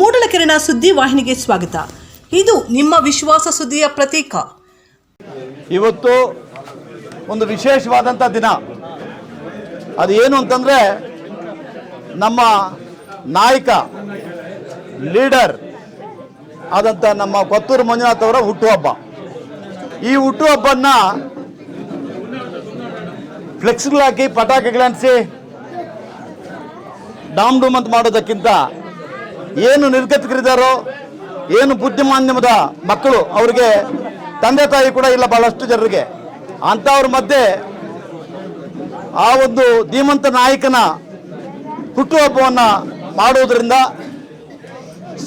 ಮೂಡಲಕೆರೆನ ಸುದ್ದಿ ವಾಹಿನಿಗೆ ಸ್ವಾಗತ. ಇದು ನಿಮ್ಮ ವಿಶ್ವಾಸ ಸುದ್ದಿಯ ಪ್ರತೀಕ. ಇವತ್ತು ಒಂದು ವಿಶೇಷವಾದಂಥ ದಿನ. ಅದು ಏನು ಅಂತಂದರೆ ನಮ್ಮ ನಾಯಕ, ಲೀಡರ್ ಆದಂಥ ನಮ್ಮ ಕೊತ್ತೂರು ಮಂಜುನಾಥ್ ಅವರ ಹುಟ್ಟುಹಬ್ಬ ಈ ಹುಟ್ಟುಹಬ್ಬನ ಫ್ಲೆಕ್ಸ್ಗಳು ಹಾಕಿ ಪಟಾಕಿಗಳನ್ಸಿ ಡಾಮ್ ಡೂಮ್ ಅಂತ ಮಾಡೋದಕ್ಕಿಂತ ಏನು ನಿರ್ಗತಿಕರಿದ್ದಾರೋ, ಏನು ಬುದ್ಧಿಮಾನ್ಯಮದ ಮಕ್ಕಳು, ಅವ್ರಿಗೆ ತಂದೆ ತಾಯಿ ಕೂಡ ಇಲ್ಲ ಬಹಳಷ್ಟು ಜನರಿಗೆ. ಅಂಥವ್ರ ಮಧ್ಯೆ ಆ ಒಂದು ಧೀಮಂತ ನಾಯಕನ ಹುಟ್ಟುಹಬ್ಬವನ್ನು ಮಾಡುವುದರಿಂದ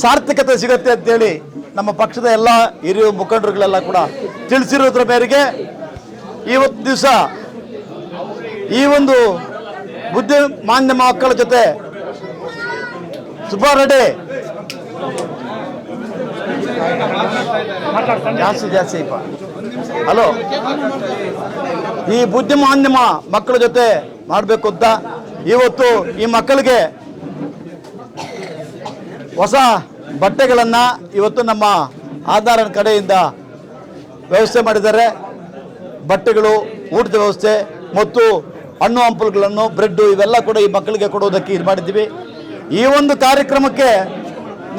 ಸಾರ್ಥಕತೆ ಸಿಗುತ್ತೆ ಅಂತೇಳಿ ನಮ್ಮ ಪಕ್ಷದ ಎಲ್ಲ ಹಿರಿಯ ಮುಖಂಡರುಗಳೆಲ್ಲ ಕೂಡ ತಿಳಿಸಿರೋದ್ರ ಮೇರೆಗೆ ಇವತ್ತು ದಿವಸ ಈ ಒಂದು ಬುದ್ಧಿಮಾನ್ಯ ಮಕ್ಕಳ ಜೊತೆ ಸುಬ್ಬಾರೆಡ್ಡಿ ಜಾಸ್ತಿ ಜಾಸ್ತಿ ಹಲೋ. ಈ ಬುದ್ಧಿಮಾನ್ಯಮ ಮಕ್ಕಳ ಜೊತೆ ಮಾಡಬೇಕು ಅಂತ ಇವತ್ತು ಈ ಮಕ್ಕಳಿಗೆ ಹೊಸ ಬಟ್ಟೆಗಳನ್ನು ಇವತ್ತು ನಮ್ಮ ಆಧಾರ ಕಡೆಯಿಂದ ವ್ಯವಸ್ಥೆ ಮಾಡಿದ್ದಾರೆ. ಬಟ್ಟೆಗಳು, ಊಟದ ವ್ಯವಸ್ಥೆ ಮತ್ತು ಹಣ್ಣು ಹಂಪಲುಗಳನ್ನು, ಬ್ರೆಡ್ಡು ಇವೆಲ್ಲ ಕೂಡ ಈ ಮಕ್ಕಳಿಗೆ ಕೊಡೋದಕ್ಕೆ ಇದು ಮಾಡಿದ್ದೀವಿ. ಈ ಒಂದು ಕಾರ್ಯಕ್ರಮಕ್ಕೆ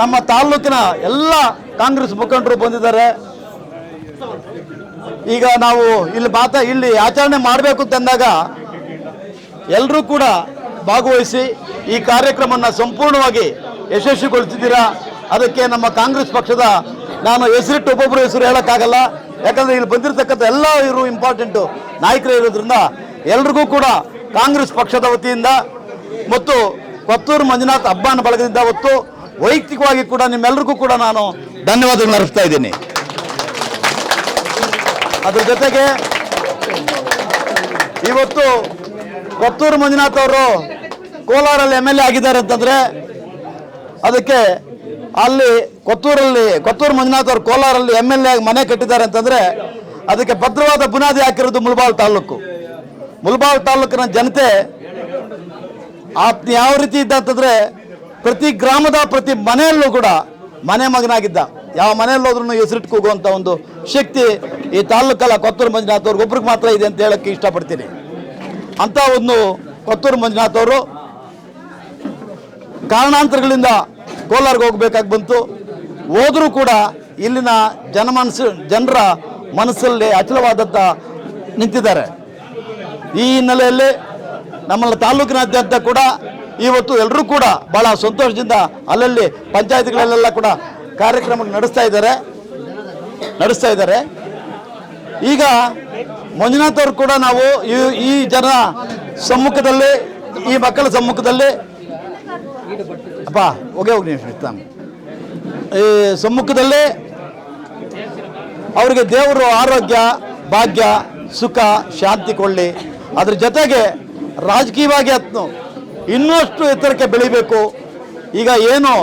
ನಮ್ಮ ತಾಲ್ಲೂಕಿನ ಎಲ್ಲ ಕಾಂಗ್ರೆಸ್ ಮುಖಂಡರು ಬಂದಿದ್ದಾರೆ. ಈಗ ನಾವು ಇಲ್ಲಿ ಮಾತಾ, ಇಲ್ಲಿ ಆಚರಣೆ ಮಾಡಬೇಕು ಅಂತಂದಾಗ ಎಲ್ಲರೂ ಕೂಡ ಭಾಗವಹಿಸಿ ಈ ಕಾರ್ಯಕ್ರಮವನ್ನು ಸಂಪೂರ್ಣವಾಗಿ ಯಶಸ್ವಿಗೊಳಿಸಿದ್ದೀರಾ? ಅದಕ್ಕೆ ನಮ್ಮ ಕಾಂಗ್ರೆಸ್ ಪಕ್ಷದ ನಾನು ಹೆಸರಿಟ್ಟು ಒಬ್ಬೊಬ್ಬರು ಹೆಸರು ಹೇಳೋಕ್ಕಾಗಲ್ಲ. ಯಾಕಂದರೆ ಇಲ್ಲಿ ಬಂದಿರತಕ್ಕಂಥ ಎಲ್ಲ ಇವರು ಇಂಪಾರ್ಟೆಂಟು ನಾಯಕರು ಇರೋದ್ರಿಂದ ಎಲ್ರಿಗೂ ಕೂಡ ಕಾಂಗ್ರೆಸ್ ಪಕ್ಷದ ವತಿಯಿಂದ ಮತ್ತು ಕೊತ್ತೂರು ಮಂಜುನಾಥ್ ಹಬ್ಬನ ಬಳಗದಿಂದ ಹೊತ್ತು ವೈಯಕ್ತಿಕವಾಗಿ ಕೂಡ ನಿಮ್ಮೆಲ್ಲರಿಗೂ ಕೂಡ ನಾನು ಧನ್ಯವಾದಗಳನ್ನು ಅರ್ಪಿಸ್ತಾ ಇದ್ದೀನಿ. ಅದ್ರ ಜೊತೆಗೆ ಇವತ್ತು ಕೊತ್ತೂರು ಮಂಜುನಾಥ್ ಅವರು ಕೋಲಾರಲ್ಲಿ ಎಂ ಎಲ್ ಎ ಆಗಿದ್ದಾರೆ ಅಂತಂದ್ರೆ ಅದಕ್ಕೆ ಅಲ್ಲಿ ಕೊತ್ತೂರಲ್ಲಿ ಕೊತ್ತೂರು ಮಂಜುನಾಥ್ ಅವರು ಕೋಲಾರಲ್ಲಿ ಎಂ ಎಲ್ ಎ ಮನೆ ಕಟ್ಟಿದ್ದಾರೆ ಅಂತಂದ್ರೆ ಅದಕ್ಕೆ ಭದ್ರವಾದ ಬುನಾದಿ ಹಾಕಿರೋದು ಮುಳಬಾಲ್ ತಾಲೂಕು. ಮುಳಬಾಲ್ ತಾಲೂಕಿನ ಜನತೆ ಆತ ಯಾವ ರೀತಿ ಇದ್ದ ಅಂತಂದ್ರೆ ಪ್ರತಿ ಗ್ರಾಮದ ಪ್ರತಿ ಮನೆಯಲ್ಲೂ ಕೂಡ ಮನೆ ಮಗನಾಗಿದ್ದ. ಯಾವ ಮನೆಯಲ್ಲಿ ಹೋದ್ರೂ ಹೆಸರಿಟ್ಟು ಕೂಗುವಂಥ ಒಂದು ಶಕ್ತಿ ಈ ತಾಲೂಕಲ್ಲ ಕೊತ್ತೂರು ಮಂಜುನಾಥ್ ಅವ್ರಿಗೆ ಒಬ್ರಿಗೆ ಮಾತ್ರ ಇದೆ ಅಂತ ಹೇಳಕ್ಕೆ ಇಷ್ಟಪಡ್ತೀನಿ. ಅಂತ ಒಂದು ಕೊತ್ತೂರು ಮಂಜುನಾಥ್ ಅವರು ಕಾರಣಾಂತರಗಳಿಂದ ಕೋಲಾರ್ಗೆ ಹೋಗ್ಬೇಕಾಗಿ ಬಂತು. ಹೋದರೂ ಕೂಡ ಇಲ್ಲಿನ ಜನಮನಸ್ಸು, ಜನರ ಮನಸ್ಸಲ್ಲಿ ಅಚಲವಾದಂತ ನಿಂತಿದ್ದಾರೆ. ಈ ಹಿನ್ನೆಲೆಯಲ್ಲಿ ನಮ್ಮ ತಾಲೂಕಿನಾದ್ಯಂತ ಕೂಡ ಇವತ್ತು ಎಲ್ಲರೂ ಕೂಡ ಬಹಳ ಸಂತೋಷದಿಂದ ಅಲ್ಲಲ್ಲಿ ಪಂಚಾಯತ್ಗಳಲ್ಲೆಲ್ಲ ಕೂಡ ಕಾರ್ಯಕ್ರಮ ನಡೆಸ್ತಾ ಇದ್ದಾರೆ. ನಡೆಸ್ತಾ ಇದ್ದಾರೆ. ಈಗ ಮಂಜುನಾಥ್ ಅವರು ಕೂಡ ನಾವು ಈ ಜನ ಸಮ್ಮುಖದಲ್ಲಿ, ಈ ಮಕ್ಕಳ ಸಮ್ಮುಖದಲ್ಲಿ ಅಪ್ಪ, ಹೋಗಿ ಹೋಗಿ ನೀವು. ಈ ಸಮ್ಮುಖದಲ್ಲಿ ಅವರಿಗೆ ದೇವರು ಆರೋಗ್ಯ, ಭಾಗ್ಯ, ಸುಖ, ಶಾಂತಿ ಕೊಳ್ಳಿ ಅದ್ರ ಜೊತೆಗೆ ರಾಜಕೀಯವಾಗಿ ಅದನ್ನು ಇನ್ನಷ್ಟು ಎತ್ತರಕ್ಕೆ ಬೆಳಿಬೇಕು. ಈಗ ಏನು,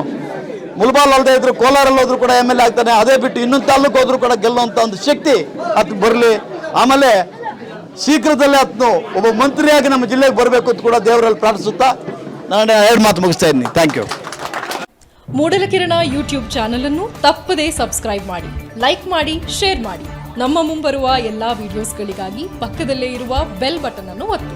ಮುಲ್ಬಾಲ್ ಅಲ್ಲದೆ ಇದ್ರು ಕೋಲಾರಲ್ಲಿ ಹೋದ್ರು ಕೂಡ ಎಂ ಎಲ್ ಎ ಆಗ್ತಾನೆ. ಅದೇ ಬಿಟ್ಟು ಇನ್ನೊಂದು ತಾಲೂಕು ಹೋದ್ರು ಕೂಡ ಗೆಲ್ಲುವಂಥ ಒಂದು ಶಕ್ತಿ ಅದು ಬರಲಿ. ಆಮೇಲೆ ಶೀಘ್ರದಲ್ಲೇ ಅದನ್ನು ಒಬ್ಬ ಮಂತ್ರಿಯಾಗಿ ನಮ್ಮ ಜಿಲ್ಲೆಗೆ ಬರಬೇಕು ಅಂತ ಕೂಡ ದೇವರಲ್ಲಿ ಪ್ರಾರ್ಥಿಸುತ್ತಾ ನಾನು ಎರಡು ಮಾತು ಮುಗಿಸ್ತಾ ಇದ್ದೀನಿ. Thank you Moodalakirana YouTube channel ಅನ್ನು ತಪ್ಪದೇ ಸಬ್ಸ್ಕ್ರೈಬ್ ಮಾಡಿ ಲೈಕ್ ಮಾಡಿ ಶೇರ್ ಮಾಡಿ. ನಮ್ಮ ಮುಂಬರುವ ಎಲ್ಲಾ ವಿಡಿಯೋಸ್ಗಳಿಗಾಗಿ ಪಕ್ಕದಲ್ಲೇ ಇರುವ ಬೆಲ್ ಬಟನ್ ಅನ್ನು ಒತ್ತಿ.